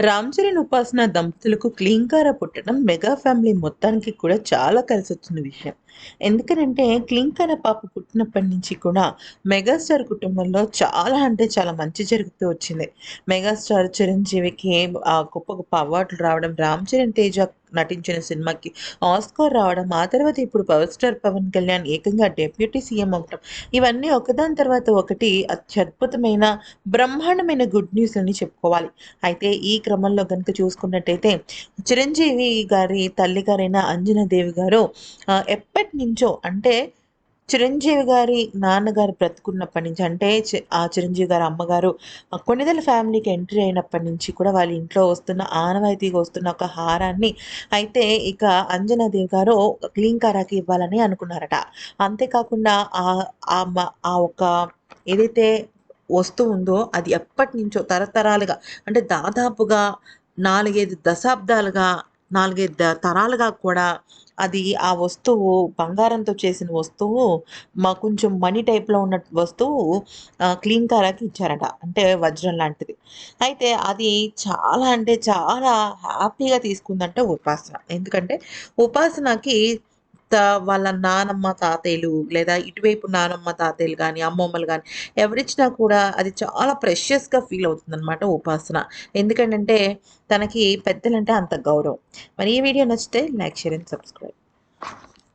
రామ్ చరణ్ ఉపాసన దంపతులకు క్లీంకార పుట్టడం మెగా ఫ్యామిలీ మొత్తానికి కూడా చాలా కలిసి వచ్చిన విషయం. ఎందుకనంటే క్లీంకార పాప పుట్టినప్పటి నుంచి కూడా మెగాస్టార్ కుటుంబంలో చాలా అంటే చాలా మంచి జరుగుతూ వచ్చింది. మెగాస్టార్ చిరంజీవికి ఆ గొప్ప గొప్ప అవార్డులు రావడం రామ్ చరణ్ తేజ నటించిన సినిమాకి ఆస్కార్ రావడం ఆ తర్వాత ఇప్పుడు పవర్ స్టార్ పవన్ కళ్యాణ్ ఏకంగా డెప్యూటీ సీఎం అవడం ఇవన్నీ ఒకదాని తర్వాత ఒకటి అత్యద్భుతమైన బ్రహ్మాండమైన గుడ్ న్యూస్ అని చెప్పుకోవాలి. అయితే ఈ క్రమంలో కనుక చూసుకున్నట్టయితే చిరంజీవి గారి తల్లి గారైన అంజనాదేవి గారు ఎప్పటి నుంచో అంటే చిరంజీవి గారి నాన్నగారు బ్రతుకున్నప్పటి నుంచి అంటే చి- ఆ చిరంజీవి గారి అమ్మగారు ఆ కొన్నిదల ఫ్యామిలీకి ఎంట్రీ అయినప్పటి నుంచి కూడా వాళ్ళ ఇంట్లో వస్తున్న ఆనవాయితీగా వస్తున్న ఒక హారాన్ని అయితే ఇక అంజనాదేవి గారు క్లీంకారాకి ఇవ్వాలని అనుకున్నారట. అంతేకాకుండా ఆ ఆ మ- ఆ ఒక ఏదైతే వస్తువు ఉందో అది ఎప్పటి నుంచో తరతరాలుగా అంటే దాదాపుగా నాలుగైదు దశాబ్దాలుగా నాలుగైదు తరాలుగా కూడా అది ఆ వస్తువు బంగారంతో చేసిన వస్తువు మా కొంచెం మనీ టైప్లో ఉన్న వస్తువు క్లీన్ కారాకి ఇచ్చారట. అంటే వజ్రం లాంటిది. అయితే అది చాలా అంటే చాలా హ్యాపీగా తీసుకుందంటే ఉపాసన. ఎందుకంటే ఉపాసనకి అత్త వాళ్ళ నానమ్మ తాతయ్యలు లేదా ఇటువైపు నానమ్మ తాతయ్యలు కానీ అమ్మమ్మలు కానీ ఎవరిచ్చినా కూడా అది చాలా ప్రెషియస్గా ఫీల్ అవుతుంది అనమాట ఉపాసన. ఎందుకంటే తనకి పెద్దలంటే అంత గౌరవం. మరి ఈ వీడియో నచ్చితే లైక్ షేర్ అండ్ సబ్స్క్రైబ్